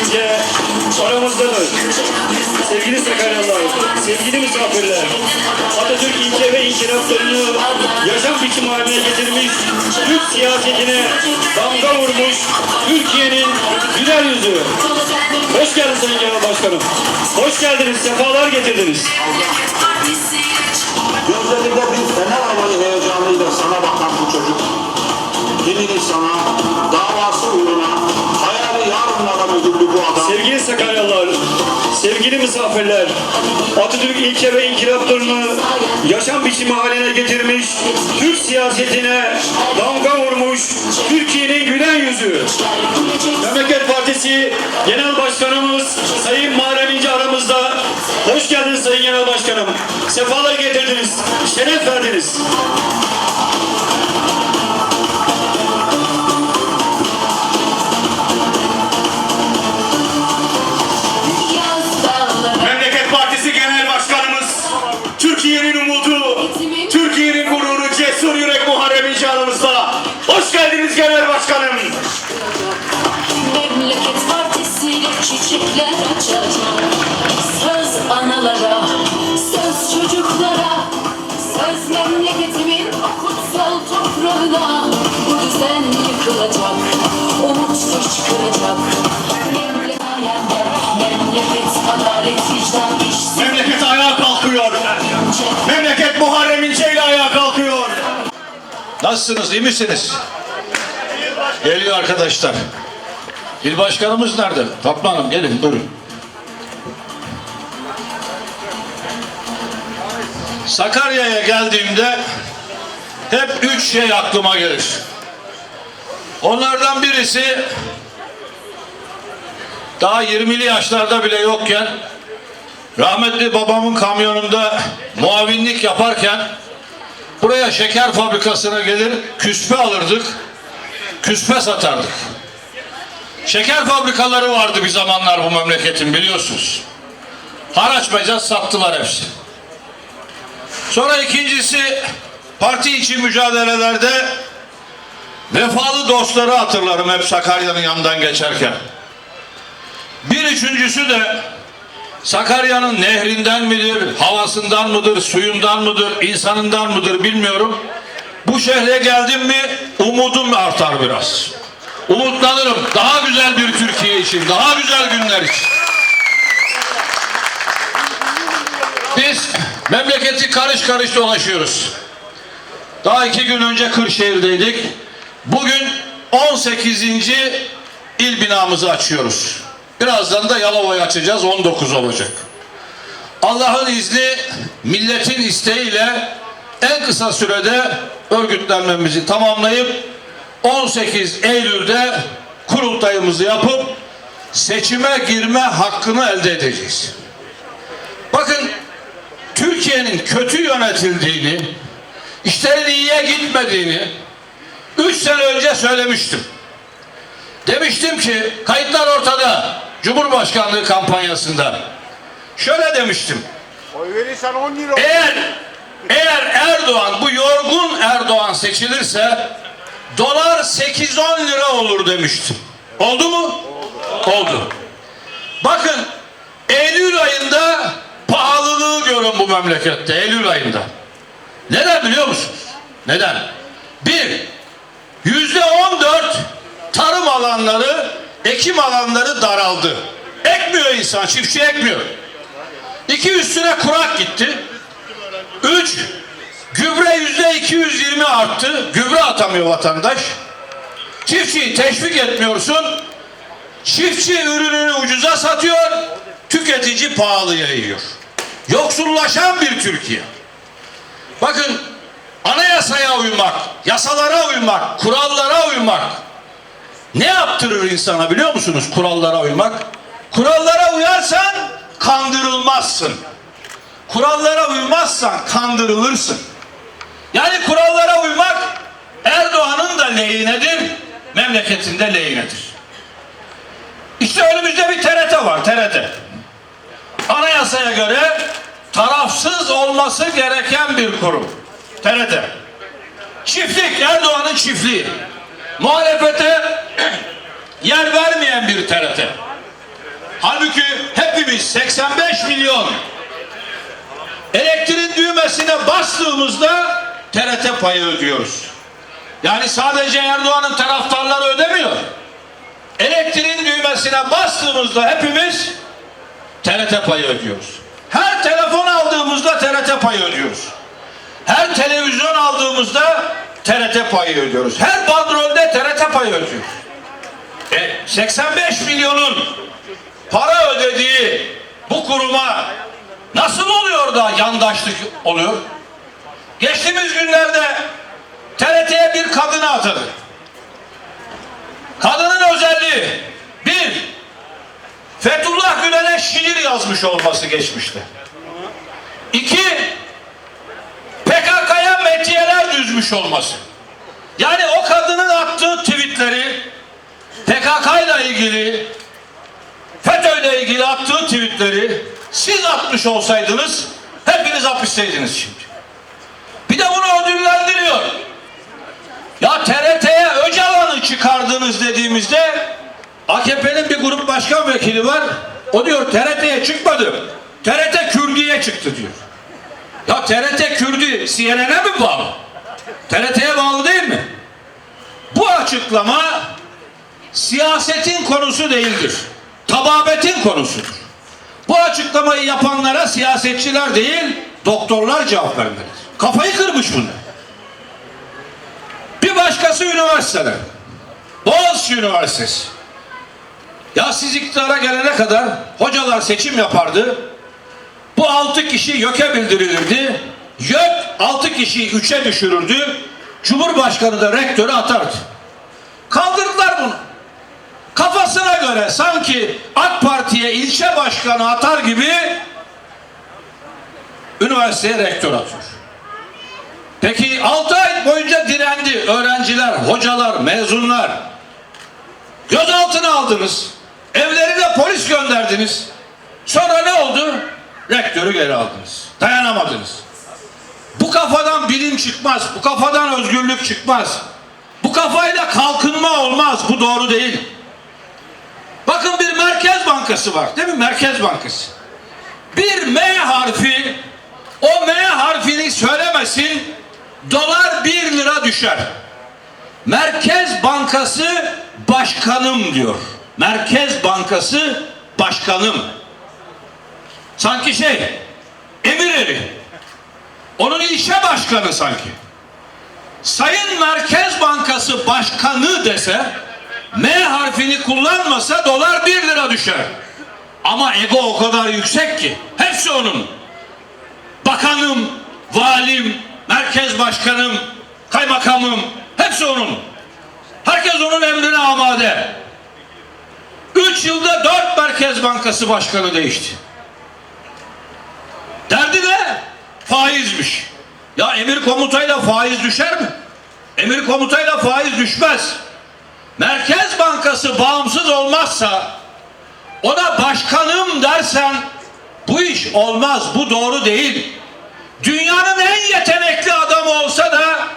ince aramızdadır. Sevgili Sakaryalılar, sevgili misafirler, Atatürk ilke ve inkılaplarını yaşam biçimi haline getirmiş, Türk siyasetine damga vurmuş Türkiye'nin güler yüzü. Hoş geldiniz Sayın Genel Başkanım. Hoş geldiniz, sefalar getirdiniz. Gözlerinde bir fener havayı heyecanıyla sana bakan bu çocuk. Dinini sana, davası uğruna, müdürlü bu adam. Sevgili Sakaryalılar, sevgili misafirler, Atatürk ilke ve inkılaplarını yaşam biçimi haline getirmiş, Türk siyasetine damga vurmuş, Türkiye'nin gülen yüzü. Memleket Partisi Genel Başkanımız Sayın Muharrem İnce aramızda. Hoş geldiniz Sayın Genel Başkanım. Sefalar getirdiniz, şeref verdiniz. Memleket ayağa kalkıyor. Memleket Muharrem İnce ile ayağa kalkıyor. Nasılsınız, iyi misiniz? Geliyor arkadaşlar. İl başkanımız nerede? Fatma Hanım gelin buyurun. Sakarya'ya geldiğimde hep üç şey aklıma gelir. Onlardan birisi daha 20'li yaşlarda bile yokken rahmetli babamın kamyonunda muavinlik yaparken Buraya şeker fabrikasına gelir, küspe alırdık, küspe satardık. Şeker fabrikaları vardı bir zamanlar bu memleketin biliyorsunuz. Haraç mecaz sattılar hepsi. Sonra ikincisi parti içi mücadelelerde vefalı dostları hatırlarım hep Sakarya'nın yanından geçerken. Bir üçüncüsü de Sakarya'nın nehrinden midir, havasından mıdır, suyundan mıdır, insanından mıdır bilmiyorum. Bu şehre geldim mi umudum artar biraz. Umutlanırım daha güzel bir Türkiye için, daha güzel günler için. Biz memleketi karış karış dolaşıyoruz. Daha iki gün önce Kırşehir'deydik. Bugün 18. il binamızı açıyoruz. Birazdan da Yalova'yı açacağız 19 olacak. Allah'ın izni milletin isteğiyle en kısa sürede örgütlenmemizi tamamlayıp 18 Eylül'de kurultayımızı yapıp seçime girme hakkını elde edeceğiz. Bakın Türkiye'nin kötü yönetildiğini, işlerin iyiye gitmediğini 3 sene önce söylemiştim. Demiştim ki kayıtlar ortada. Cumhurbaşkanlığı kampanyasında. Şöyle demiştim. Oy verirsen 10 lira. Eğer eğer Erdoğan bu yorgun Erdoğan seçilirse dolar 8-10 lira olur demiştim. Oldu mu? Oldu. Bakın Eylül ayında pahalılığı görün bu memlekette Eylül ayında. Neden biliyor musunuz? Neden? Bir, yüzde on dört tarım alanları, ekim alanları daraldı. Ekmiyor insan, çiftçi ekmiyor. İki üstüne kurak gitti. Üç, gübre yüzde 220 arttı. Gübre atamıyor vatandaş. Çiftçiyi teşvik etmiyorsun. Çiftçi ürününü ucuza satıyor. Tüketici pahalıya yiyor. Yoksullaşan bir Türkiye. Bakın anayasaya uymak, yasalara uymak, kurallara uymak ne yaptırır insana biliyor musunuz kurallara uymak? Kurallara uyarsan kandırılmazsın. Kurallara uymazsan kandırılırsın. Yani kurallara uymak Erdoğan'ın da lehinedir, memleketinde lehinedir. İşte önümüzde bir TRT var, TRT. Anayasaya göre tarafsız olması gereken bir kurum. TRT. Çiftlik, Erdoğan'ın çiftliği. Muhalefete yer vermeyen bir TRT. Halbuki hepimiz 85 milyon elektriğin düğmesine bastığımızda TRT payı ödüyoruz. Yani sadece Erdoğan'ın taraftarları ödemiyor. Elektriğin düğmesine bastığımızda hepimiz TRT payı ödüyoruz. Her telefon aldığımızda TRT payı ödüyoruz. Her televizyon aldığımızda TRT payı ödüyoruz. Her bandrolde TRT payı ödüyoruz. E, 85 milyonun para ödediği bu kuruma nasıl oluyor da yandaşlık oluyor? Geçtiğimiz günlerde TRT'ye bir kadını atadı. Kadının özelliği bir, Fethullah Gülen'e şiir yazmış olması geçmişte. İki, düzmüş olması. Yani o kadının attığı tweetleri PKK ile ilgili FETÖ ile ilgili attığı tweetleri siz atmış olsaydınız hepiniz hapisteydiniz şimdi. Bir de bunu ödüllendiriyor. Ya TRT'ye Öcalan'ı çıkardınız dediğimizde AKP'nin bir grup başkan vekili var. O diyor TRT'ye çıkmadı. TRT Kürdiye çıktı diyor. Ya TRT Kürdü CNN'e mi bağlı? TRT'ye bağlı değil mi? Bu açıklama siyasetin konusu değildir. Tababetin konusudur. Bu açıklamayı yapanlara siyasetçiler değil, doktorlar cevap vermelidir. Kafayı kırmış bunlar. Bir başkası üniversiteler. Boğaziçi Üniversitesi. Ya siz iktidara gelene kadar hocalar seçim yapardı. Bu altı kişi YÖK'e bildirilirdi. YÖK altı kişiyi üçe düşürürdü. Cumhurbaşkanı da rektörü atardı. Kaldırdılar bunu. Kafasına göre sanki AK Parti'ye ilçe başkanı atar gibi üniversiteye rektör atıyor. Peki 6 ay boyunca direndi öğrenciler, hocalar, mezunlar. Gözaltına aldınız. Evlerine polis gönderdiniz. Sonra ne oldu? Rektörü geri aldınız. Dayanamadınız. Bu kafadan bilim çıkmaz. Bu kafadan özgürlük çıkmaz. Bu kafayla kalkınma olmaz. Bu doğru değil. Bakın bir Merkez Bankası var. Değil mi? Merkez Bankası. Bir M harfi o M harfini söylemesin dolar 1 lira düşer. Merkez Bankası başkanım diyor. Merkez Bankası başkanım. Sanki şey emir eri. Onun ilçe başkanı sanki. Sayın Merkez Bankası Başkanı dese M harfini kullanmasa dolar 1 lira düşer. Ama ego o kadar yüksek ki hepsi onun. Bakanım, valim, merkez başkanım, kaymakamım hepsi onun. Herkes onun emrine amade. Üç yılda dört Merkez Bankası Başkanı değişti. Derdi ne? Faizmiş. Ya emir komutayla faiz düşer mi? Emir komutayla faiz düşmez. Merkez Bankası bağımsız olmazsa ona başkanım dersen bu iş olmaz. Bu doğru değil. Dünyanın en yetenekli adamı olsa da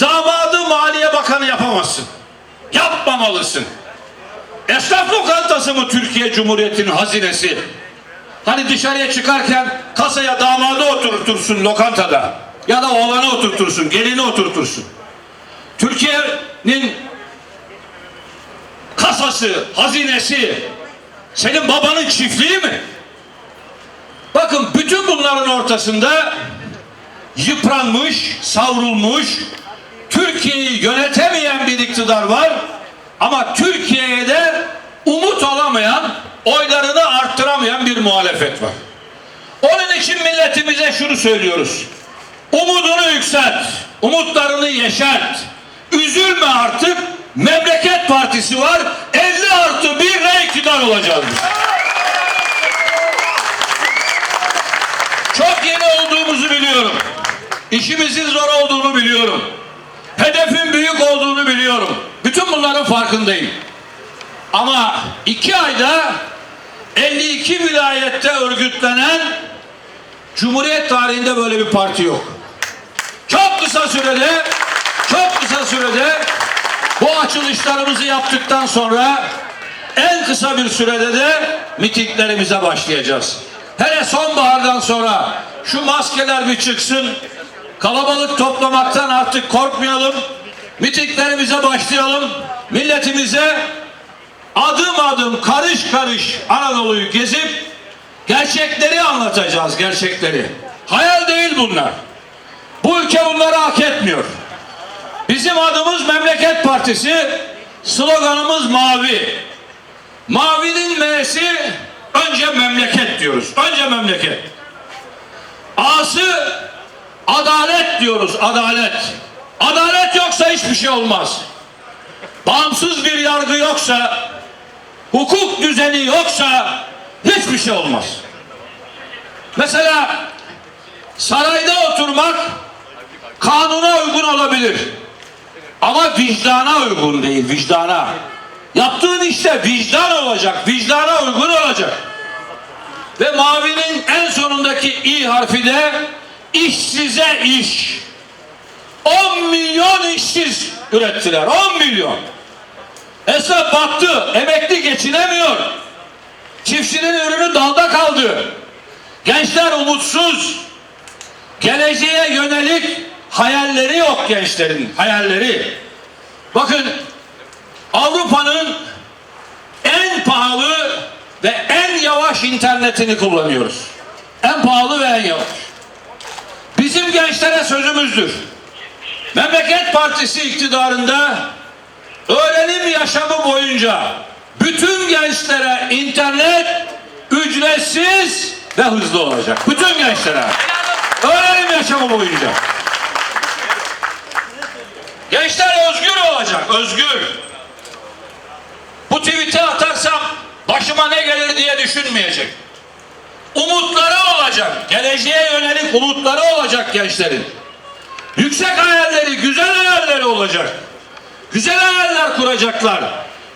damadı Maliye Bakanı yapamazsın. Yapmamalısın. Esnaf lokantası mı Türkiye Cumhuriyeti'nin hazinesi? Hani dışarıya çıkarken kasaya damadı oturtursun lokantada. Ya da oğlanı oturtursun, gelini oturtursun. Türkiye'nin kasası, hazinesi senin babanın çiftliği mi? Bakın bütün bunların ortasında yıpranmış, savrulmuş, Türkiye'yi yönetemeyen bir iktidar var. Ama Türkiye'ye de umut olamayan, oylarını arttıramayan bir muhalefet var. Onun için milletimize şunu söylüyoruz. Umudunu yükselt, umutlarını yeşert. Üzülme artık. Memleket Partisi var. 50 artı 1 ile iktidar olacağız. Çok yeni olduğumuzu biliyorum. İşimizin zor olduğunu biliyorum. Hedefin büyük olduğunu biliyorum. Bütün bunların farkındayım. Ama iki ayda 52 vilayette örgütlenen Cumhuriyet tarihinde böyle bir parti yok. Çok kısa sürede, çok kısa sürede bu açılışlarımızı yaptıktan sonra en kısa bir sürede de mitinglerimize başlayacağız. Hele sonbahardan sonra şu maskeler bir çıksın. Kalabalık toplamaktan artık korkmayalım. Mitinglerimize başlayalım. Milletimize adım adım karış karış Anadolu'yu gezip gerçekleri anlatacağız gerçekleri. Hayal değil bunlar. Bu ülke bunları hak etmiyor. Bizim adımız Memleket Partisi, sloganımız mavi. Mavinin M'si önce memleket diyoruz. Önce memleket. A'sı adalet diyoruz, adalet. Adalet yoksa hiçbir şey olmaz. Bağımsız bir yargı yoksa, hukuk düzeni yoksa hiçbir şey olmaz. Mesela sarayda oturmak kanuna uygun olabilir. Ama vicdana uygun değil, vicdana. Yaptığın işte vicdan olacak, vicdana uygun olacak. Ve mavinin en sonundaki i harfi de işsize iş. 10 milyon işsiz ürettiler, 10 milyon. Esnaf battı, emekli geçinemiyor. Çiftçinin ürünü dalda kaldı. Gençler umutsuz. Geleceğe yönelik hayalleri yok gençlerin, hayalleri. Bakın Avrupa'nın en pahalı ve en yavaş internetini kullanıyoruz. En pahalı ve en yavaş. Bizim gençlere sözümüzdür. Memleket Partisi iktidarında öğrenim yaşamı boyunca bütün gençlere internet ücretsiz ve hızlı olacak. Bütün gençlere. Öğrenim yaşamı boyunca. Gençler özgür olacak, özgür. Bu tweet'i atarsam başıma ne gelir diye düşünmeyecek. Umutları olacak, geleceğe yönelik umutları olacak gençlerin. Yüksek hayalleri, güzel hayalleri olacak. Güzel hayaller kuracaklar.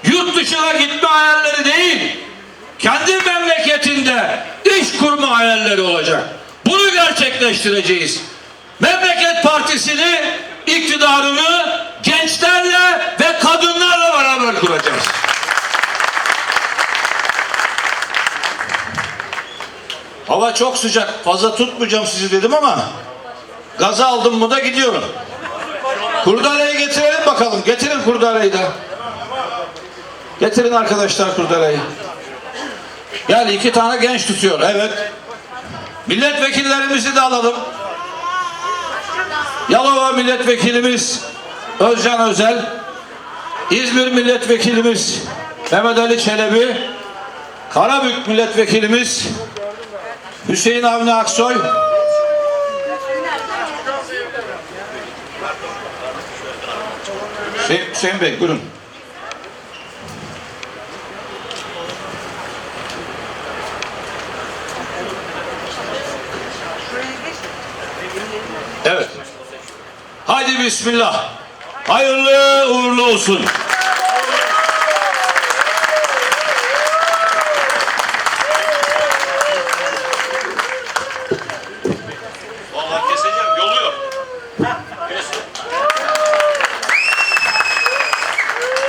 Yurt dışına gitme hayalleri değil, kendi memleketinde iş kurma hayalleri olacak. Bunu gerçekleştireceğiz. Memleket Partisi'ni, iktidarını gençlerle ve kadınlarla beraber kuracağız. Hava çok sıcak. Fazla tutmayacağım sizi dedim ama gaza aldım mı da gidiyorum. Kurdaleyi getirelim bakalım. Getirin kurdaleyi de. Getirin arkadaşlar kurdaleyi. Gel iki tane genç tutuyor. Evet. Milletvekillerimizi de alalım. Yalova milletvekilimiz Özcan Özel. İzmir milletvekilimiz Mehmet Ali Çelebi. Karabük milletvekilimiz Hüseyin Avni Aksoy. Hüseyin, Hüseyin Bey buyurun. Evet. Haydi bismillah. Hayırlı uğurlu olsun.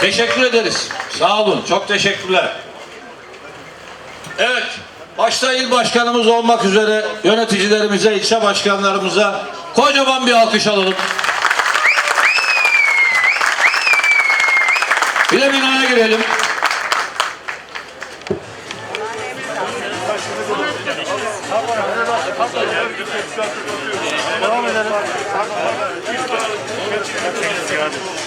Teşekkür ederiz. Sağ olun. Çok teşekkürler. Evet. Başta il başkanımız olmak üzere yöneticilerimize, ilçe başkanlarımıza kocaman bir alkış alalım. Bir de binaya girelim. Memleket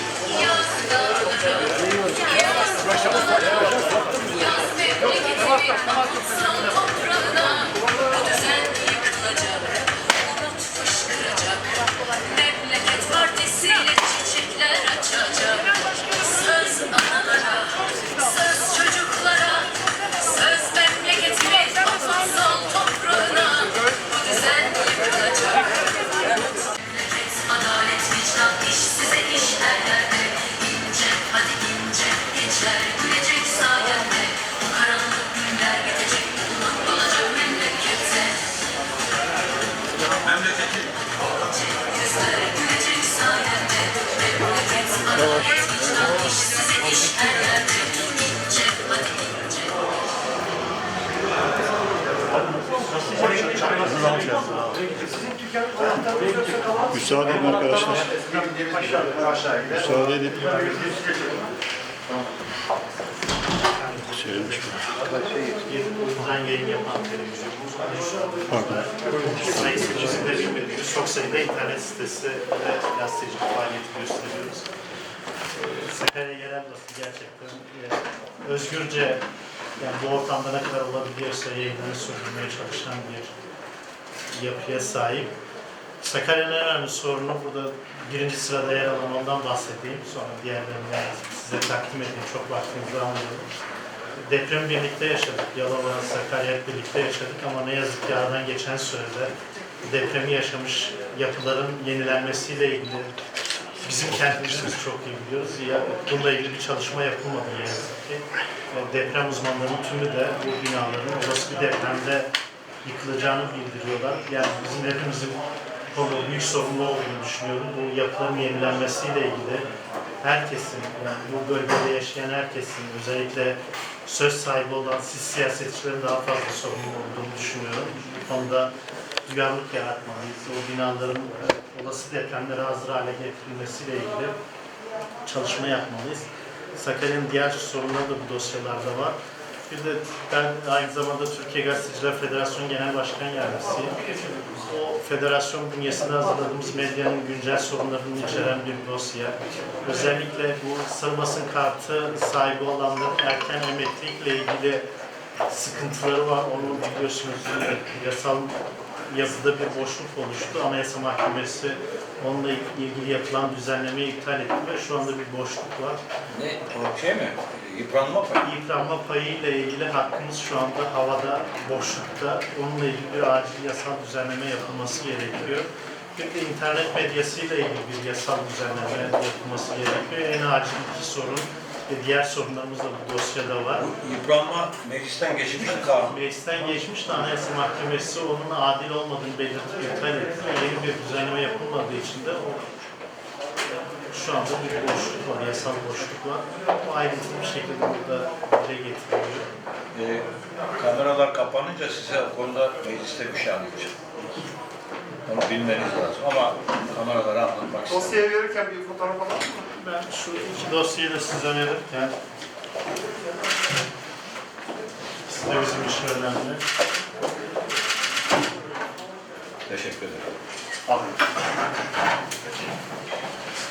Müsaade edin arkadaşlar. Müsaade edin. Söylemiş mi? Var. Sayısı içinde bilmediğimiz çok sayıda internet sitesi ve gazetecilik faaliyeti gösteriyoruz. Sakarya yerel basın gerçekten özgürce yani bu ortamda ne kadar olabiliyorsa yayınlarını sürdürmeye çalışan bir yapıya sahip. Sakarya'nın en önemli sorunu burada birinci sırada yer alan ondan bahsedeyim. Sonra diğerlerini size takdim edeyim. Çok vaktinizi almayalım. Depremi birlikte yaşadık. Yalova, Sakarya birlikte yaşadık ama ne yazık ki aradan geçen sürede depremi yaşamış yapıların yenilenmesiyle ilgili bizim kendimiz çok iyi biliyoruz. Ya, bununla ilgili bir çalışma yapılmadı ne yazık ki. Ve Deprem uzmanlarının tümü de bu binaların olası bir depremde yıkılacağını bildiriyorlar. Yani bizim hepimizin konuda büyük sorumlu olduğunu düşünüyorum. Bu yapıların yenilenmesiyle ilgili herkesin, yani bu bölgede yaşayan herkesin, özellikle söz sahibi olan siz siyasetçilerin daha fazla sorumlu olduğunu düşünüyorum. Bu konuda duyarlılık yaratmalıyız. O binaların e, olası depremlere hazır hale getirilmesiyle ilgili çalışma yapmalıyız. Sakarya'nın diğer sorunları da bu dosyalarda var. Bir de ben aynı zamanda Türkiye Gazeteciler Federasyonu Genel Başkan Yardımcısıyım. O federasyon bünyesinde hazırladığımız medyanın güncel sorunlarını içeren bir dosya. Özellikle bu sarı basın kartı sahibi olanların erken emeklilikle ilgili sıkıntıları var. Onu biliyorsunuz yasal yazıda bir boşluk oluştu. Anayasa Mahkemesi onunla ilgili yapılan düzenlemeyi iptal etti ve şu anda bir boşluk var. Ne? Şey mi? Yıpranma payı. Yıpranma payı ile ilgili hakkımız şu anda havada, boşlukta. Onunla ilgili bir acil yasal düzenleme yapılması gerekiyor. Bir de internet medyası ile ilgili bir yasal düzenleme yapılması gerekiyor. En acil iki sorun ve diğer sorunlarımız da bu dosyada var. Yıpranma meclisten geçmiş kanun. Meclisten geçmiş de Anayasa Mahkemesi onun adil olmadığını belirtip iptal etti ve yeni bir düzenleme yapılmadığı için de o şu anda bir boşluk var, yasal boşluk var. Bu ayrıntılı bir şekilde burada dile getiriliyor. Ee, kameralar kapanınca size o konuda mecliste bir şey anlatacağım. Onu bilmeniz lazım ama kameraları anlatmak istedim. Dosyaya verirken bir fotoğraf alalım mı? Ben şu iki dosyayı da size önerirken size bizim iş önemli. Teşekkür ederim. Çıkalım